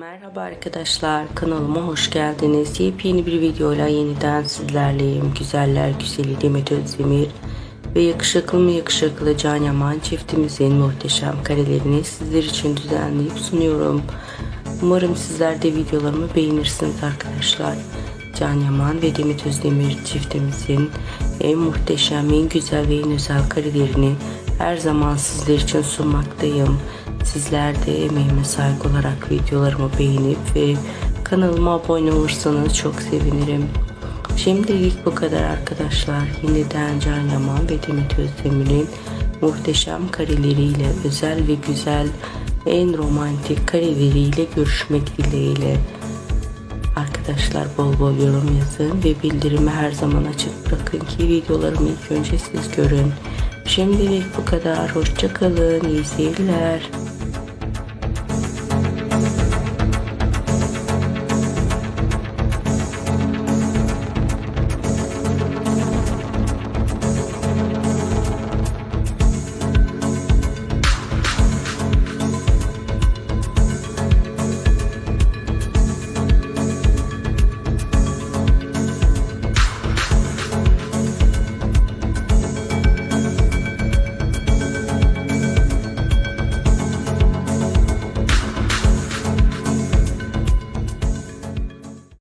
Merhaba arkadaşlar kanalıma hoş geldiniz. Yepyeni bir videoyla yeniden sizlerleyim. Güzeller güzeli Demet Özdemir ve yakışıklı mı yakışıklı Can Yaman çiftimizin muhteşem karelerini sizler için düzenleyip sunuyorum. Umarım sizler de videolarımı beğenirsiniz arkadaşlar. Can Yaman ve Demet Özdemir çiftimizin en muhteşem, en güzel ve en özel karelerini her zaman sizler için sunmaktayım. Sizler de emeğime saygı olarak videolarımı beğenip ve kanalıma abone olursanız çok sevinirim. Şimdilik bu kadar arkadaşlar. Yeniden Can Yaman ve Demet Özdemir'in muhteşem kareleriyle, özel ve güzel, en romantik kareleriyle görüşmek dileğiyle. Arkadaşlar bol bol yorum yazın ve bildirimi her zaman açık bırakın ki videolarımı ilk önce siz görün. Şimdilik bu kadar. Hoşçakalın. İyi seyirler.